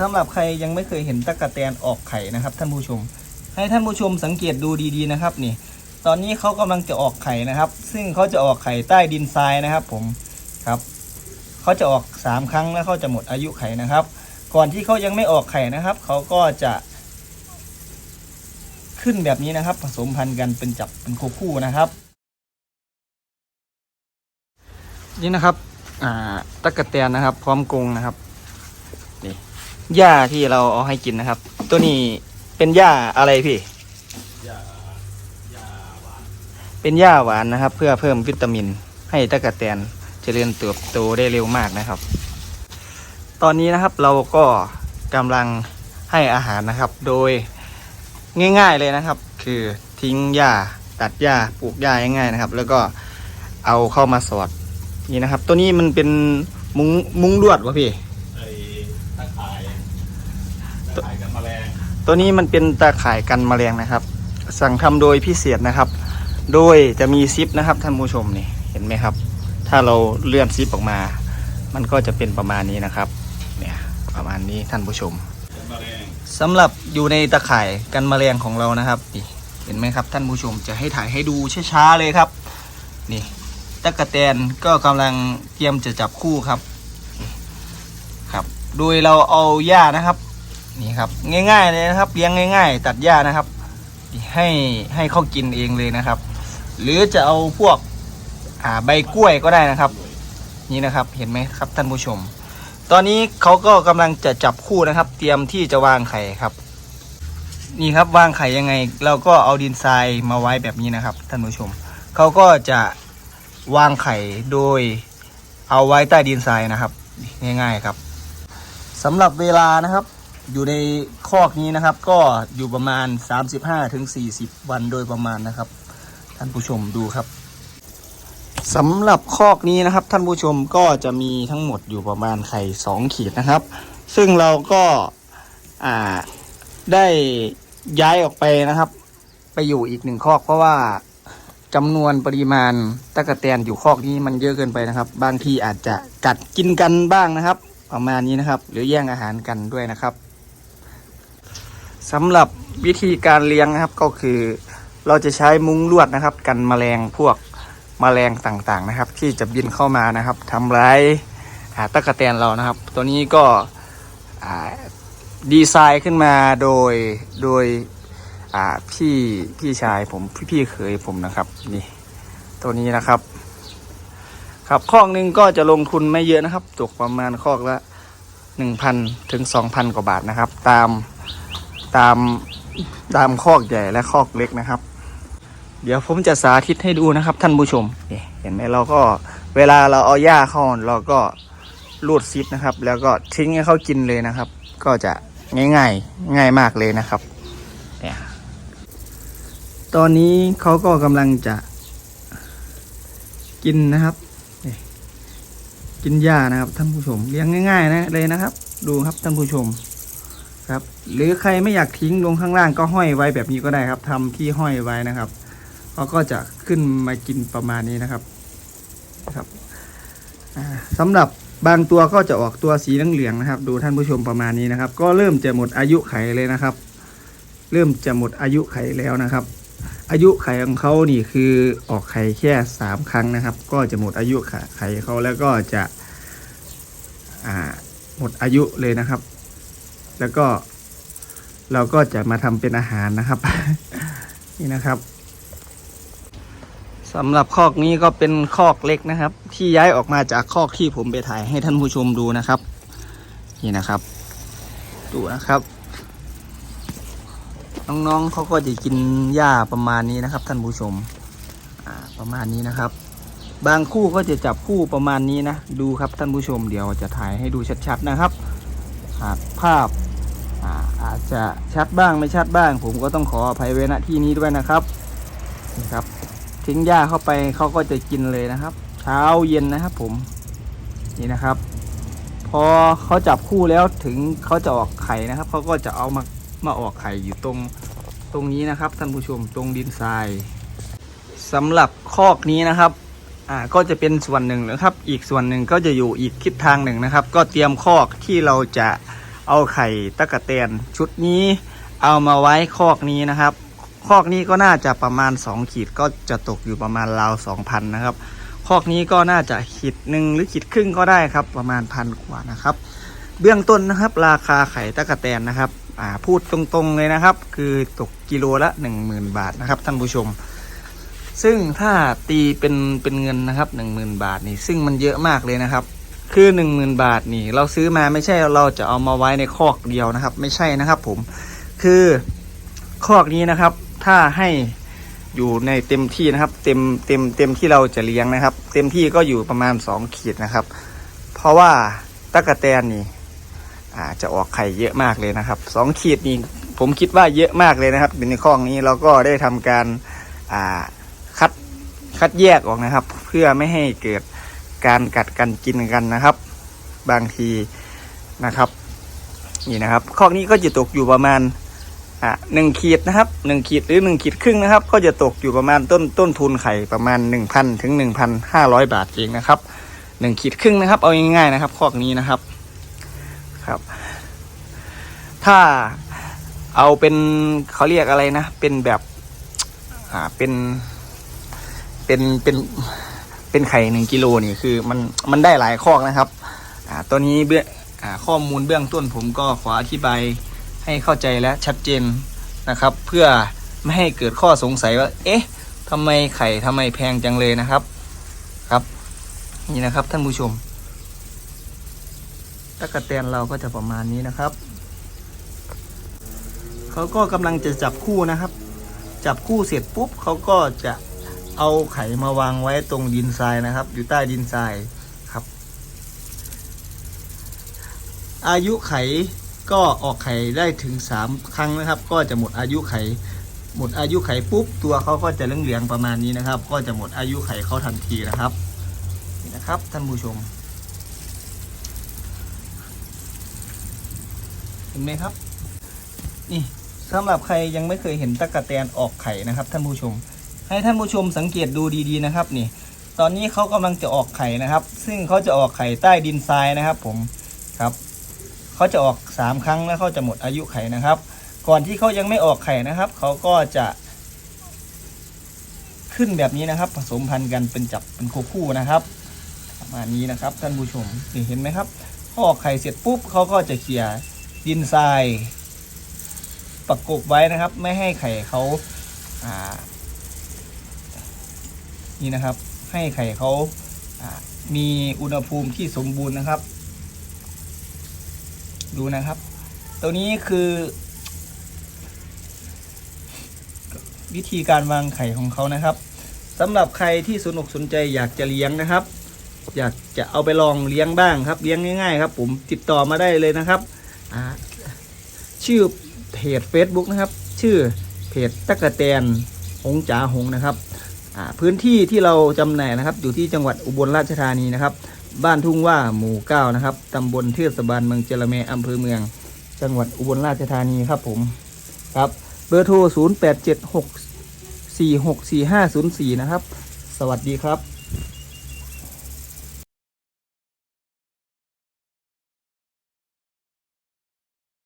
สำหรับใครยังไม่เคยเห็นตะกะแตนออกไข่นะครับ ท่านผู้ชม ให้ท่านผู้ชมสังเกตดูดีๆนะครับนี่ ตอนนี้เขากำลังจะออกไข่นะครับ ซึ่งเขาจะออกไข่ใต้ดินทรายนะครับ ผมครับเขาจะออกสามครั้งแล้วเขาจะหมดอายุไข่นะครับ ก่อนที่เขายังไม่ออกไข่นะครับเขาก็จะขึ้นแบบนี้นะครับ ผสมพันธุ์กันเป็นจับเป็นคู่นะครับ นี่นะครับอ่าตะกะแตนนะครับ พร้อมกรงนะครับนี่ หญ้าที่เราเอาให้กินนะครับ ตัวนี้เป็นหญ้าอะไรพี่เป็นหญ้าหวานนะครับ เพื่อเพิ่มวิตามิน ให้ตะกะแตนเจริญเติบโตได้เร็วมากนะครับ ตอนนี้นะครับเราก็กำลังให้อาหารนะครับ โดยง่าย ๆเลยนะครับ คือทิ้งหญ้าตัดหญ้าปลูกหญ้าง่ายๆนะครับ แล้วก็เอาเข้ามาสอดนี่นะครับ ตัวนี้มันเป็นมุ้งมุ้งลวดวะพี่ ไอ้ตะข่ายตะข่ายกันแมลง ตัวนี้มันเป็นตาข่ายกันแมลงนะครับ สั่งทำโดยพิเศษนะครับ โดยจะมีซิปนะครับท่านผู้ชมนี่เห็นไหมครับ ถ้าเราเลื่อนซิปออกมา มันก็จะเป็นประมาณนี้นะครับเนี่ยประมาณนี้ท่านผู้ชมกันแมลงสำหรับอยู่ในตะข่ายกันแมลงของเรานะครับนี่เห็นไหมครับ ท่านผู้ชมจะให้ถ่ายให้ดูช้าๆเลยครับนี่ตะกะแตนก็กำลังเตรียมจะจับคู่ครับ ครับ โดยเราเอาหญ้านะครับ นี่ครับ ง่าย ๆ เลยนะครับเลี้ยงง่าย ๆ ตัดหญ้านะครับ ให้ให้เขากินเองเลยนะครับ หรือจะเอาพวกอ่าใบกล้วยก็ได้นะครับ นี่นะครับเห็นไหมครับท่านผู้ชม ตอนนี้เขาก็กำลังจะจับคู่นะครับ เตรียมที่จะวางไข่ครับ นี่ครับวางไข่ยังไง เราก็เอาดินทรายมาไว้แบบนี้นะครับท่านผู้ชมเขาก็จะวางไข่โดยเอาไว้ใต้ดินทรายนะครับ ง่าย ๆครับสำหรับเวลานะครับ อยู่ในคอกนี้นะครับ ก็อยู่ประมาณ 35-40ถึง40 วันโดยประมาณนะครับ ท่านผู้ชมดูครับสำหรับคอกนี้นะครับ ท่านผู้ชมก็จะมีทั้งหมดอยู่ประมาณไข่สองขีดนะครับ ซึ่งเราก็าได้ย้ายออกไปนะครับ ไปอยู่อีกหนึ่งคอกเพราะว่าจำนวนปริมาณตะกะแตนอยู่คอกนี้มันเยอะเกินไปนะครับ บางทีอาจจะกัดกินกันบ้างนะครับ ประมาณนี้นะครับ หรือแย่งอาหารกันด้วยนะครับ สำหรับวิธีการเลี้ยงนะครับก็คือ เราจะใช้มุ้งลวดนะครับ กันแมลงพวกมแมลงต่างๆนะครับ ที่จะบินเข้ามานะครับทำร้ายอาตะกะแตนเรานะครับ ตัวนี้ก็ดีไซน์ขึ้นมาโดยโดยพี่พี่ชายผมพี่พี่เขยผมนะครับนี่ตัวนี้นะครับครับคอหนึ่งก็จะลงทุนไม่เยอะนะครับตกประมาณคอกละหนึ่งพันถึงสองพันกว่าบาทนะครับ ตาม ตามตามคอกใหญ่และคอกเล็กนะครับ เดี๋ยวผมจะสาธิตให้ดูนะครับ ท่านผู้ชมเห็นไหมเราก็เวลาเราเอาหญ้าเข้าเราก็รูดซิปนะครับ แล้วก็ทิ้งให้เขากินเลยนะครับ ก็จะง่ายๆง่ายมากเลยนะครับเนี่ยตอนนี้เขาก็กำลังจะกินนะครับกินหญ้านะครับ ท่านผู้ชมเลี้ยงง่าย ๆ นะเลยนะครับ ดูครับท่านผู้ชม ครับ หรือใครไม่อยากทิ้งลงข้างล่างก็ห้อยไว้แบบนี้ก็ได้ครับทำที่ห้อยไว้นะครับเขาก็จะขึ้นมากินประมาณนี้นะครับครับอ่าสำหรับบางตัวก็จะออกตัวสีเหลืองๆนะครับ ดูท่านผู้ชมประมาณนี้นะครับ ก็เริ่มจะหมดอายุไขเลยนะครับ เริ่มจะหมดอายุไขแล้วนะครับ อายุไขของเขานี่คือออกไข่แค่สามครั้งนะครับ ก็จะหมดอายุไขเขาแล้วก็จะหมดอายุเลยนะครับ แล้วก็เราก็จะมาทำเป็นอาหารนะครับ นี่นะครับสำหรับคอกนี้ก็เป็นคอกเล็กนะครับ ที่ย้ายออกมาจากคอกที่ผมไปถ่ายให้ท่านผู้ชมดูนะครับ นี่นะครับ ดูนะครับ น้องๆเขาก็จะกินหญ้าประมาณนี้นะครับ ท่านผู้ชมประมาณนี้นะครับ บางคู่ก็จะจับคู่ประมาณนี้นะ ดูครับท่านผู้ชมเดี๋ยวจะถ่ายให้ดูชัดๆนะครับหากภาพ อาจจะชัดบ้างไม่ชัดบ้าง ผมก็ต้องขออภัยไว้ณที่นี้ด้วยนะครับนี่ครับ ทิ้งหญ้าเข้าไปเขาก็จะกินเลยนะครับ เช้าเย็นนะครับ ผมนี่นะครับ พอเขาจับคู่แล้วถึงเขาจะออกไข่นะครับเขาก็จะเอามามาออกไข่อยู่ตรงตรงนี้นะครับท่านผู้ชมตรงดินทรายสำหรับคอกนี้นะครับอ่าก็จะเป็นส่วนหนึ่งนะครับ อีกส่วนหนึ่งก็จะอยู่อีกทิศทางหนึ่งนะครับ ก็เตรียมคอกที่เราจะ เอาไข่ตะกะแตนชุดนี้เอามาไว้คอกนี้นะครับ คอกนี้ก็น่าจะประมาณ 2 ขีดก็จะตกอยู่ประมาณราว2,000นะครับ คอกนี้ก็น่าจะขีดหนึ่งหรือขีดครึ่งก็ได้ครับ ประมาณพันกว่านะครับ เบื้องต้นนะครับราคาไข่ตะกะแตนนะครับพูดตรงๆเลยนะครับ คือตกกิโลละ 10,000 บาทนะครับท่านผู้ชม ซึ่งถ้าตีเป็นเป็นเงินนะครับ 10,000 บาทนี่ซึ่งมันเยอะมากเลยนะครับ คือ 10,000 บาทนี่ เราซื้อมาไม่ใช่เราจะเอามาไว้ในคอกเดียวนะครับ ไม่ใช่นะครับ ผมคือคอกนี้นะครับ ถ้าให้อยู่ในเต็มที่นะครับ เต็มเต็มเต็มที่เราจะเลี้ยงนะครับ เต็มที่ก็อยู่ประมาณ 2 ขีดนะครับ เพราะว่าตะกะแตนนี่อาจะออกไข่เยอะมากเลยนะครับสองขีดนี่ผมคิดว่าเยอะมากเลยนะครับในคองนี้เราก็ได้ทำการคัดคัดแยกออกนะครับ เพื่อไม่ให้เกิด การกัดกันกินกันนะครับ บางทีนะครับ นี่นะครับคอกนี้ก็จะตกอยู่ประมาณอ่าหนึ่งขีดนะครับหนึ่งขีดหรือหนึ่งขีดครึ่งนะครับ ก็จะตกอยู่ประมาณต้นต้นทุนไข่ประมาณหนึ่งพันถึงหนึ่งพันห้าร้อยบาทเองนะครับหนึ่งขีดครึ่งนะครับ เอาง่ายๆนะครับคอกนี้นะครับครับ ถ้าเอาเป็นเขาเรียกอะไรนะ เป็นแบบอ่าเป็นเป็นเป็น เป็นไข่หนึ่งกิโลนี่คือมันมันได้หลายคอกนะครับอ่าตัวนี้เบื้องอ่าข้อมูลเบื้องต้นผมก็ขออธิบายให้เข้าใจและชัดเจนนะครับ เพื่อไม่ให้เกิดข้อสงสัยว่า เอ๊ะทำไมไข่ทำไมแพงจังเลยนะครับครับ นี่นะครับท่านผู้ชมตะกะแตนเราก็จะประมาณนี้นะครับเขาก็กำลังจะจับคู่นะครับ จับคู่เสร็จปุ๊บเขาก็จะ เอาไขมาวางไว้ตรงดินทรายนะครับ อยู่ใต้ดินทรายครับ อายุไขก็ออกไข่ได้ถึงสามครั้งนะครับ ก็จะหมดอายุไข หมดอายุไขปุ๊บตัวเขาก็จะเหลืองๆประมาณนี้นะครับ ก็จะหมดอายุไขเขาทันทีนะครับนี่นะครับท่านผู้ชม เห็นไหมครับ นี่สำหรับใครยังไม่เคยเห็นตะกะแตนออกไข่นะครับ ท่านผู้ชม ให้ท่านผู้ชมสังเกตดูดีๆนะครับนี่ ตอนนี้เขากำลังจะออกไข่นะครับ ซึ่งเขาจะออกไข่ใต้ดินทรายนะครับ ผมครับเขาจะออกสามครั้งแล้วเขาจะหมดอายุไข่นะครับ ก่อนที่เขายังไม่ออกไข่นะครับเขาก็จะขึ้นแบบนี้นะครับ ผสมพันธุ์กันเป็นจับเป็นคู่นะครับประมาณนี้นะครับท่านผู้ชมนี่เห็นไหมครับพอออกไข่เสร็จปุ๊บเขาก็จะเขี่ยดินทรายประกบไว้นะครับ ไม่ให้ไข่เขาอ่า นี่นะครับ ให้ไข่เขามีอุณหภูมิที่สมบูรณ์นะครับ ดูนะครับ ตัวนี้คือ วิธีการวางไข่ของเขานะครับสำหรับใครที่สนุกสนใจอยากจะเลี้ยงนะครับ อยากจะเอาไปลองเลี้ยงบ้างครับ เลี้ยงง่าย ๆ ครับผมติดต่อมาได้เลยนะครับชื่อเพจ Facebook นะครับ ชื่อเพจตะกะแตนหงจ๋าหงนะครับ พื้นที่ที่เราจำหน่ายนะครับ อยู่ที่จังหวัดอุบลราชธานีนะครับ บ้านทุ่งว่าหมู่เก้านะครับตำบลเทศบาลเมืองเจรเมอำเภอเมือง จังหวัดอุบลราชธานีครับผมครับ เบอร์โทร 0 8 7 6 4 6 4 5 0 4 นะครับ สวัสดีครับ